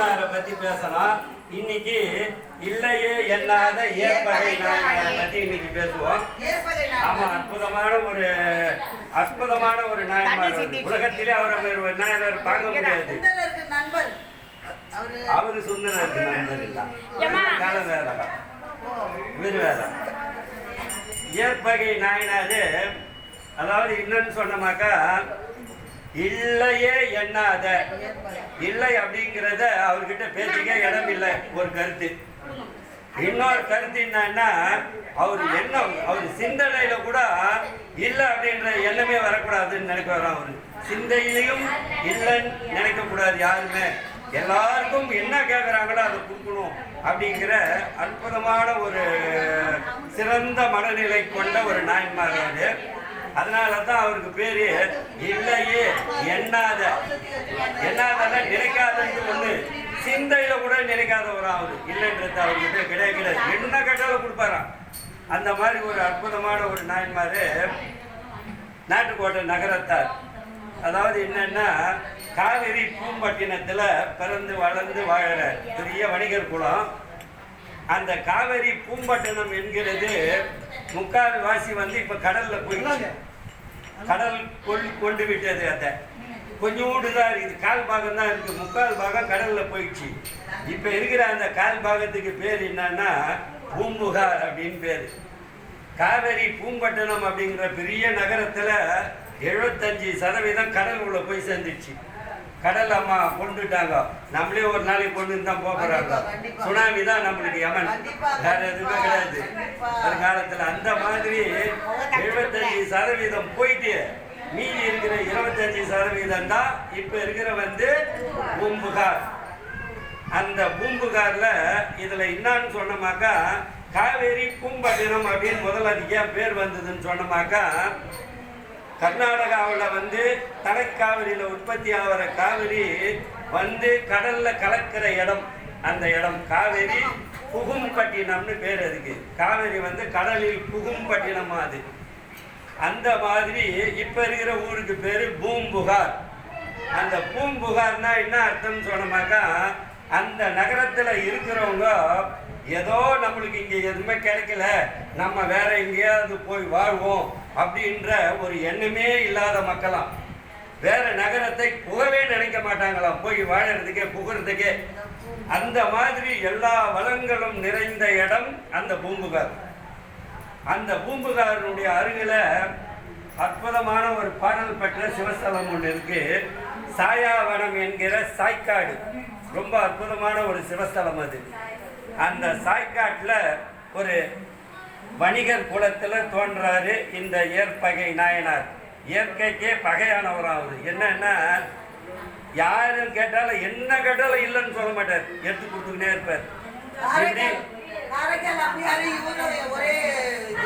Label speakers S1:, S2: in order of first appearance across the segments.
S1: நாயனாரை பத்தி பேசலாம். இன்னைக்கு இல்லையே எண்ணாத ஏற்பகை நாயனாரை பத்தி இன்னைக்கு பேசுவோம். ஆமா அற்புதமான ஒரு அற்புதமான ஒரு நாயன்மார். உலகத்திலே அவரை ஒரு நாயனார் பார்க்க முடியாது.
S2: அவரு
S1: சுந்தரருக்கு நண்பர் இல்ல. காலம் வேற இவர் வேற ஏற்பகை நாயனாரு அதாவது என்னன்னு சொன்னமாக்கா இல்லையே எண்ணாத. இல்லை அப்படிங்கிறத அவர்கிட்ட பேச்சுக்கே இடம் இல்லை ஒரு கருத்து. இன்னொரு கருத்து என்னன்னா அவர் எண்ணம் அவர் சிந்தனையில கூட இல்லை அப்படின்ற எண்ணமே வரக்கூடாதுன்னு நினைக்கிறார் அவரு. சிந்தையிலையும் இல்லைன்னு நினைக்க கூடாது யாருமே. எல்லாருக்கும் என்ன கேட்குறாங்களோ அதை கொடுக்கணும் அப்படிங்கிற அற்புதமான ஒரு சிறந்த மனநிலை கொண்ட ஒரு நாயன்மார் அவரு. அதனால தான் அவருக்கு பேரு இல்லையே எண்ணாத. எண்ணாத நினைக்காதது ஒண்ணு. சிந்தையில கூட நினைக்காதவர் அவரு இல்லைன்றது அவர்கிட்ட கிடையாது கிடையாது. என்ன கேட்டாலும் கொடுப்பாராம். அந்த மாதிரி ஒரு அற்புதமான ஒரு நாயன்மாரு நாட்டுக்கோட்டை நகரத்தார். அதாவது என்னன்னா காவிரி பூம்பட்டினத்துல பிறந்து வளர்ந்து வாழற பெரிய வணிகர் குலம் அந்த காவிரி பூம்பட்டினம் என்கிறது முக்கால் வாசி வந்து இப்ப கடல்ல போயிடுச்சு. கடல் கொள் கொண்டு விட்டது அதை கொஞ்சோண்டு தான் இருக்குது. கால் பாகம் தான் இருக்குது. முக்கால் பாகம் கடலில் போயிடுச்சு. இப்போ இருக்கிற அந்த கால் பாகத்துக்கு பேர் என்னன்னா பூம்புகார் அப்படின்னு பேர். காவேரி பூம்பட்டினம் அப்படிங்கிற பெரிய நகரத்தில் எழுபத்தஞ்சு சதவீதம் கடல் உள்ள போய் சேர்ந்துச்சு. கடல் அம்மா கொண்டுட்டாங்க நம்மளே ஒரு நாளைக்கு கொண்டு தான் போகிறாங்க. சுனாமி தான் நம்மளுக்கு யமன். வேற எதுவுமே கிடையாது
S2: கண்டிப்பா.
S1: வருங்காலத்துல அந்த மாதிரி எழுபத்தஞ்சு சதவீதம் போயிட்டு மீதி இருக்கிற இருபத்தஞ்சு சதவீதம் தான் இப்ப இருக்கிற வந்து பூம்புகார் அந்த பூம்புகார்ல இதுல என்னன்னு சொன்னமாக்கா காவேரி பூம்பட்டினம் அப்படின்னு முதல்ல அதுக்கு ஏன் பேர் வந்ததுன்னு சொன்னமாக்கா கர்நாடகாவில் வந்து தலைக்காவிரியில் உற்பத்தி ஆகிற காவிரி வந்து கடலில் கலக்கிற இடம். அந்த இடம் காவேரி புகும்பட்டினம்னு பேர் அதுக்கு. காவேரி வந்து கடலில் புகும்பட்டினமா அது. அந்த மாதிரி இப்போ இருக்கிற ஊருக்கு பேர் பூம்புகார். அந்த பூம்புகார்னா என்ன அர்த்தம்னு சொன்னோமாக்கா அந்த நகரத்தில் இருக்கிறவங்க ஏதோ நம்மளுக்கு இங்கே எதுவுமே கிடைக்கல. நம்ம வேற எங்கேயாவது போய் வாழ்வோம். அப்படின்ற ஒரு எண்ணமே இல்லாத மக்களாம். வேற நகரத்தை புகவே நினைக்க மாட்டாங்களாம். போய் வாழறதுக்கே புகறதுக்கே. அந்த மாதிரி எல்லா வளங்களும் நிறைந்த இடம் அந்த பூம்புகார். அந்த பூம்புகாரனுடைய அருகில் அற்புதமான ஒரு பாடல் பெற்ற சிவஸ்தலம் ஒன்று இருக்கு. சாயாவனம் என்கிற சாய்க்காடு. ரொம்ப அற்புதமான ஒரு சிவஸ்தலம் அது. அந்த சாய்க்காட்டில் ஒரு வணிகர் குலத்துல தோன்றாரு இந்த ஏற்பகை நாயனார். இயற்கைக்கே பகையானவராம் அவரு என்னன்னா யாரும் கேட்டாலும் என்ன கேட்டாலும் இல்லைன்னு சொல்ல மாட்டார். எடுத்து கொடுத்துக்கிட்டே இருப்பார்.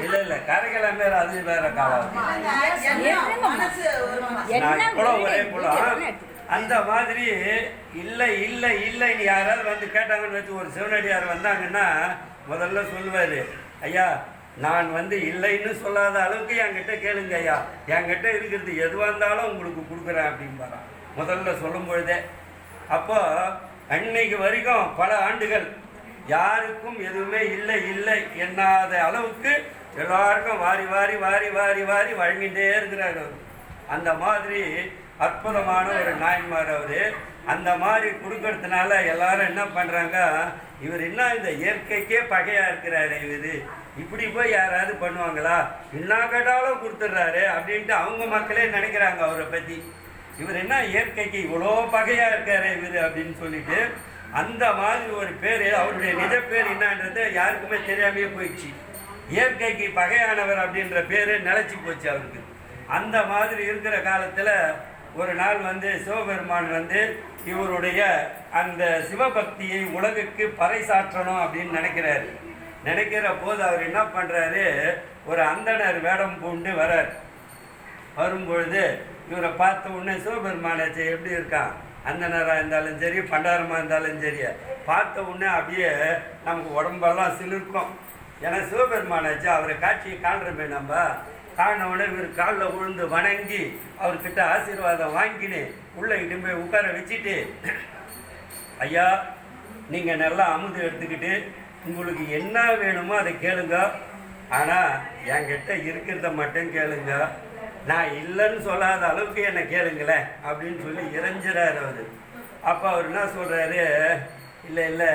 S1: இல்ல இல்ல. காரைக்கால் பேர் அது வேற காலம். நான் குளம் ஒரே குளம் அந்த மாதிரி இல்லை இல்லை இல்லைன்னு யாராவது வந்து கேட்டாங்கன்னு வச்சு ஒரு சிவனடியார் வந்தாங்கன்னா முதல்ல சொல்லுவாரு. ஐயா நான் வந்து இல்லைன்னு சொல்லாத அளவுக்கு என்கிட்ட கேளுங்க ஐயா. என்கிட்ட இருக்கிறது எதுவாக இருந்தாலும் உங்களுக்கு கொடுக்குறேன் அப்படின்பாரான் முதல்ல சொல்லும் பொழுதே அப்போ அன்னைக்கு வரைக்கும் பல ஆண்டுகள் யாருக்கும் எதுவுமே இல்லை இல்லை எண்ணாத அளவுக்கு எல்லாருக்கும் வாரி வாரி வாரி வாரி வாரி வழங்கிட்டே இருக்கிறார் அவர். அந்த மாதிரி அற்புதமான ஒரு நாயன்மார் அவர். அந்த மாதிரி கொடுக்கறதுனால எல்லாரும் என்ன பண்ணுறாங்க இவர் என்ன இந்த இயற்கைக்கே பகையாக இருக்கிறாரு இவரு. இப்படி போய் யாராவது பண்ணுவாங்களா? என்ன கேட்டாலும் கொடுத்துட்றாரு அப்படின்ட்டு அவங்க மக்களே நினைக்கிறாங்க அவரை பற்றி இவர் என்ன இயற்கைக்கு இவ்வளோ பகையாக இருக்காரு இவர் அப்படின்னு சொல்லிட்டு அந்த மாதிரி ஒரு பேர் அவருடைய நிஜ பேர் என்னன்றது யாருக்குமே தெரியாமையே போயிடுச்சு. இயற்கைக்கு பகையானவர் அப்படின்ற பேர் நிலச்சி போச்சு அவருக்கு. அந்த மாதிரி இருக்கிற காலத்தில் ஒரு நாள் வந்து சிவபெருமான் வந்து இவருடைய அந்த சிவபக்தியை உலகுக்கு பறைசாற்றணும் அப்படின்னு நினைக்கிறாரு. நினைக்கிற போது அவர் என்ன பண்ணுறாரு ஒரு அந்தணர் வேடம் பூண்டு வரார். வரும்பொழுது இவரை பார்த்த உடனே சிவபெருமானாச்சு எப்படி இருக்கான்? அந்தனராக இருந்தாலும் சரி பண்டாரமாக இருந்தாலும் சரி பார்த்த உடனே அப்படியே நமக்கு உடம்பெல்லாம் சிலிர்க்கும். ஏன்னா சிவபெருமானாச்சு அவரை காட்சியை காண்றமே நம்ம. காண இவர் காலில் விழுந்து வணங்கி அவர்கிட்ட ஆசீர்வாதம் வாங்கினு உள்ளே இட்டு போய் உட்கார வச்சுட்டு ஐயா நீங்கள் நல்லா அமுது எடுத்துக்கிட்டு உங்களுக்கு என்ன வேணுமோ அதை கேளுங்க. ஆனால் என்கிட்ட இருக்கிறத மட்டும் கேளுங்க. நான் இல்லைன்னு சொல்லாத அளவுக்கு என்னை கேளுங்களேன் அப்படின்னு சொல்லி இறைஞ்சிறாரு அவர். அப்போ அவர் என்ன சொல்கிறாரு இல்லை இல்லை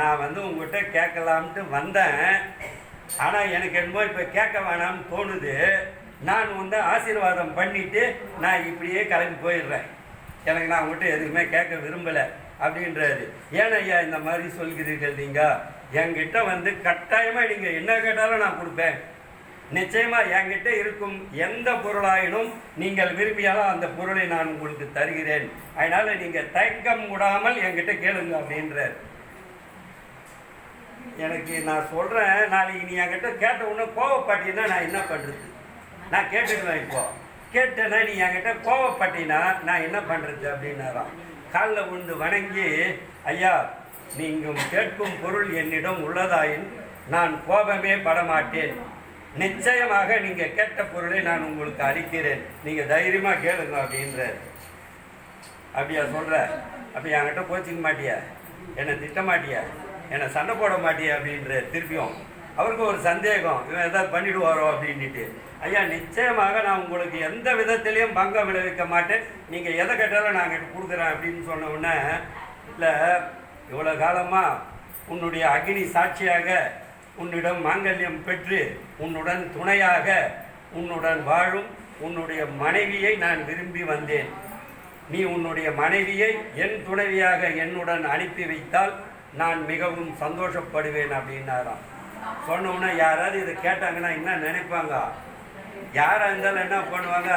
S1: நான் வந்து உங்கள்கிட்ட கேட்கலாம்ட்டு வந்தேன். ஆனால் எனக்கு என்னமோ இப்போ கேட்க வேணாம்னு தோணுது. நான் வந்து ஆசீர்வாதம் பண்ணிட்டு நான் இப்படியே கிளம்பி போயிடுறேன். எனக்கு நான் உங்கள்கிட்ட எதுவுமே கேட்க விரும்பலை அப்படின்றாரு. ஏன் ஐயா இந்த மாதிரி சொல்கிறீர்கள் நீங்கள் என்கிட்ட வந்து கட்டாயமாக நீங்கள் என்ன கேட்டாலும் நான் கொடுப்பேன். நிச்சயமாக என்கிட்ட இருக்கும் எந்த பொருளாயினும் நீங்கள் விரும்பியாலும் அந்த பொருளை நான் உங்களுக்கு தருகிறேன். அதனால் நீங்கள் தயக்கம் விடாமல் என்கிட்ட கேளுங்க அப்படின்றார். எனக்கு நான் சொல்கிறேன் நாளைக்கு நீ என்கிட்ட கேட்ட உடனே கோவப்பட்டீங்கன்னா நான் என்ன பண்ணுறது நான் கேட்டுக்குவேன் இப்போ கேட்டேன்னா நீ என்கிட்ட கோவப்பட்டீங்கன்னா நான் என்ன பண்ணுறது அப்படின்னாராம். காலில் உண்டு வணங்கி ஐயா நீங்கள் கேட்கும் பொருள் என்னிடம் உள்ளதாயின் நான் கோபமே படமாட்டேன். நிச்சயமாக நீங்கள் கேட்ட பொருளை நான் உங்களுக்கு அளிக்கிறேன். நீங்கள் தைரியமாக கேளுங்க அப்படின்றார். அப்படியா சொல்கிற அப்போ என்கிட்ட கோச்சிக்க மாட்டியா? என்னை திட்ட மாட்டியா? என்னை சண்டை போட மாட்டியா அப்படின்ற திருப்பியும் அவருக்கு ஒரு சந்தேகம். இவன் ஏதாவது பண்ணிடுவாரோ அப்படின்ட்டு ஐயா நிச்சயமாக நான் உங்களுக்கு எந்த விதத்திலையும் பங்கம் விளைவிக்க மாட்டேன். நீங்கள் எதை கேட்டாலும் நான் கிட்ட கொடுக்குறேன் அப்படின்னு சொன்ன உடனே இல்லை இவ்வளோ காலமாக உன்னுடைய அக்னி சாட்சியாக உன்னிடம் மாங்கல்யம் பெற்று உன்னுடன் துணையாக உன்னுடன் வாழும் உன்னுடைய மனைவியை நான் விரும்பி வந்தேன். நீ உன்னுடைய மனைவியை என் துணைவியாக என்னுடன் அனுப்பி வைத்தால் நான் மிகவும் சந்தோஷப்படுவேன் அப்படின்னாராம். சொன்னோன்னா யாராவது இதை கேட்டாங்கன்னா என்ன நினைப்பாங்க? யாராக இருந்தாலும் என்ன பண்ணுவாங்க?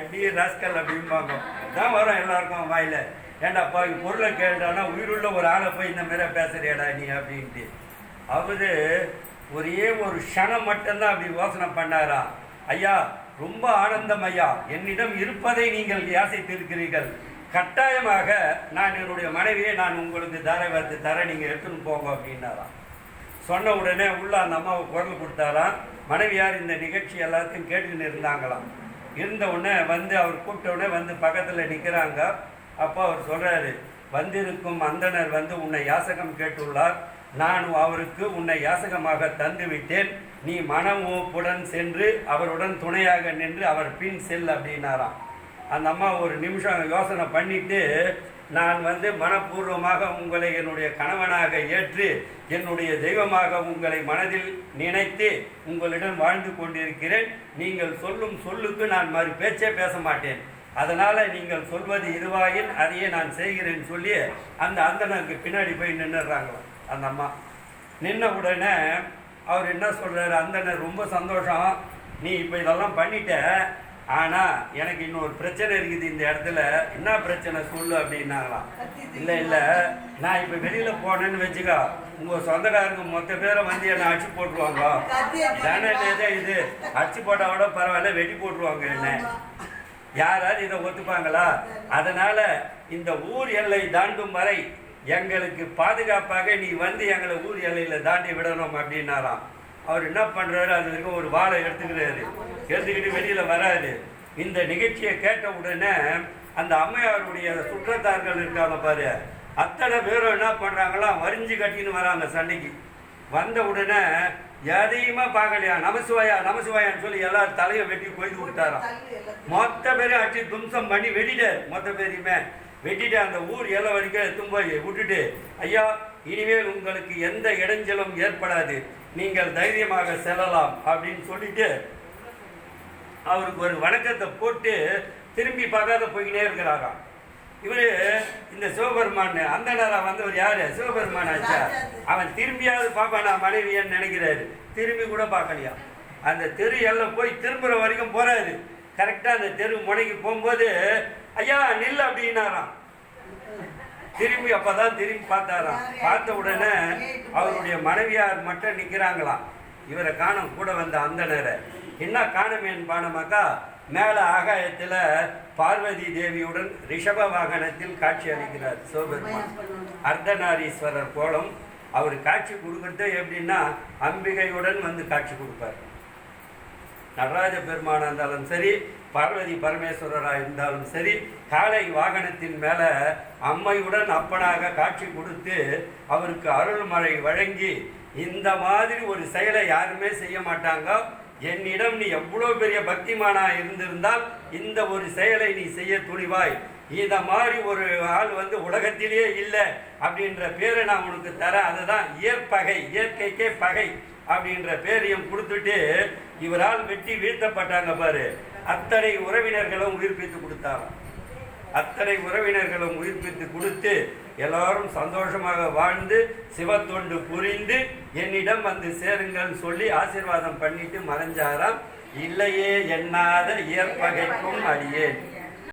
S1: இப்படி ராஸ்கல் அப்படிம்பாங்க. தான் வரும் எல்லாருக்கும் வாயில. ஏண்டாப்பா போய் பொருளை கேட்டானா உயிருள்ள ஒரு ஆளை போய் இந்த மாரி பேசுறியாடா நீ அப்படின்ட்டு. அவரு ஒரே ஒரு க்ஷணம் மட்டும்தான் அப்படி யோசனை பண்ணாரா ஐயா ரொம்ப ஆனந்தம் ஐயா. என்னிடம் இருப்பதை நீங்கள் யாசித்திருக்கிறீர்கள். கட்டாயமாக நான் என்னுடைய மனைவியை நான் உங்களுக்கு தாரை வந்து தர நீங்கள் எடுத்துன்னு போங்க அப்படின்னாராம். சொன்ன உடனே உள்ள அந்த அம்மாவை குரல் கொடுத்தாராம். மனைவியார் இந்த நிகழ்ச்சி எல்லாத்தையும் கேட்டுக்கின்னு இருந்தாங்களாம். இருந்த உடனே வந்து அவர் கூப்பிட்ட உடனே வந்து பக்கத்தில் நிற்கிறாங்க அப்போ அவர் சொல்கிறாரு வந்திருக்கும் அந்தணர் வந்து உன்னை யாசகம் கேட்டுள்ளார். நான் அவருக்கு உன்னை யாசகமாக தந்துவிட்டேன். நீ மனமோப்புடன் சென்று அவருடன் துணையாக நின்று அவர் பின் செல் அப்படின்னாராம். அந்த அம்மா ஒரு நிமிஷம் யோசனை பண்ணிட்டு நான் வந்து மனப்பூர்வமாக உங்களை என்னுடைய கணவனாக ஏற்று என்னுடைய தெய்வமாக உங்களை மனதில் நினைத்து உங்களிடம் வாழ்ந்து கொண்டிருக்கிறேன். நீங்கள் சொல்லும் சொல்லுக்கு நான் மறு பேச்சே பேச மாட்டேன். அதனால் நீங்கள் சொல்வது இதுவாயின் அதையே நான் செய்கிறேன்னு சொல்லி அந்த அந்தனருக்கு பின்னாடி போய் நின்றுடுறாங்களோ அந்த அம்மா. நின்ன உடனே அவர் என்ன சொல்கிறாரு அந்தனர் ரொம்ப சந்தோஷம். நீ இப்போ இதெல்லாம் பண்ணிட்ட. ஆனால் எனக்கு இன்னொரு பிரச்சனை இருக்குது இந்த இடத்துல. என்ன பிரச்சனை சொல்லு அப்படின்னாங்களாம். இல்லை இல்லை. நான் இப்போ வெளியில் போனேன்னு வச்சுக்கோ உங்கள் சொந்தக்காரங்க மொத்த பேரை வந்து என்னை அடிச்சு போட்டுருவாங்க தானே இது அடிச்சு போட்டால் கூட பரவாயில்ல வெட்டி போட்டுருவாங்க என்ன. யாராவது இதை ஒத்துப்பாங்களா? அதனால இந்த ஊர் எல்லை தாண்டும் வரை எங்களுக்கு பாதுகாப்பாக நீ வந்து எங்களை ஊர் எல்லையில தாண்டி விடணும் அப்படின்னாராம். அவர் என்ன பண்ணுறாரு அது வரைக்கும் ஒரு வாழை எடுத்துக்கிறாரு. எடுத்துக்கிட்டு வெளியில் வராரு. இந்த நிகழ்ச்சியை கேட்ட உடனே அந்த அம்மையாருடைய சுற்றத்தார்கள் இருக்காங்க பாரு. அத்தனை பேரும் என்ன பண்ணுறாங்களாம் வரிஞ்சு கட்டின்னு வராங்க சண்டைக்கு. வந்த உடனே எதையுமா பார்க்கலையா? நமசிவாயா நமசிவாயான்னு சொல்லி எல்லாரும் தலையை வெட்டி கொய்து விட்டாராம். மொத்த பேரையும் அடிச்சு தும்சம் பண்ணி வெட்டிட்டார். மொத்த பேரையுமே வெட்டிட்டு அந்த ஊர் எல்லை வரைக்கும் எடுத்துன்னு போய் விட்டுட்டு ஐயா இனிமேல் உங்களுக்கு எந்த இடைஞ்சலும் ஏற்படாது. நீங்கள் தைரியமாக செல்லலாம் அப்படின்னு சொல்லிட்டு அவருக்கு ஒரு வணக்கத்தை போட்டு திரும்பி பார்க்காத போய்கிட்டே இருக்கிறாராம். இவரு இந்த சிவபெருமான் அந்த நேரம் வந்தவர் யாரு? சிவபெருமான் ஆச்சா? அவன் திரும்பியாவது பார்ப்பானா மனைவியன்னு நினைக்கிறாரு. திரும்பி கூட பார்க்கலையா? அந்த தெரு எல்லாம் போய் திரும்புற வரைக்கும் போறாரு. கரெக்டா அந்த தெரு முனைக்கு போகும்போது ஐயா நில் அப்படின்னாராம். திரும்பி அப்பதான் திரும்பி பார்த்தாராம். பார்த்த உடனே அவருடைய மனைவியார் மட்டும் நிக்கிறாங்களாம். இவரை காணும் கூட வந்த அந்தணரை. என்ன காணுமேன்னு பானமாக்கா? மேல ஆகாயத்துல பார்வதி தேவியுடன் ரிஷப வாகனத்தில் காட்சி அளிக்கிறார் சிவபெருமான். அர்த்தநாரீஸ்வரர் கோலம். அவர் காட்சி கொடுக்கறது எப்படின்னா அம்பிகையுடன் வந்து காட்சி கொடுப்பார். நடராஜ பெருமானாக இருந்தாலும் சரி பார்வதி பரமேஸ்வரராக இருந்தாலும் சரி காலை வாகனத்தின் மேலே அம்மையுடன் அப்பனாக காட்சி கொடுத்து அவருக்கு அருள்மழை வழங்கி இந்த மாதிரி ஒரு செயலை யாருமே செய்ய மாட்டாங்க. என்னிடம் நீ எவ்வளோ பெரிய பக்திமானா இருந்திருந்தால் இந்த ஒரு செயலை நீ செய்ய துணிவாய். இந்த மாதிரி ஒரு ஆள் வந்து உலகத்திலேயே இல்லை அப்படின்ற பேரை நான் உனக்கு தரேன். அதுதான் இயற்பகை இயற்கைக்கே பகை. அப்படின்ற பேரையும் கொடுத்துட்டு இவரால் வெட்டி வீழ்த்தப்பட்டாங்க பாரு. அத்தனை உறவினர்களும் உயிர்ப்பித்து கொடுத்தாங்க. அத்தனை உறவினர்களும் உயிர்ப்பித்து கொடுத்து எல்லாரும் சந்தோஷமாக வாழ்ந்து சிவத்தொண்டு புரிந்து என்னிடம் வந்து சேருங்கள் சொல்லி ஆசீர்வாதம் பண்ணிட்டு மறைஞ்சாராம். இல்லையே எண்ணாத இயற்பகைக்கும் அடியேன்.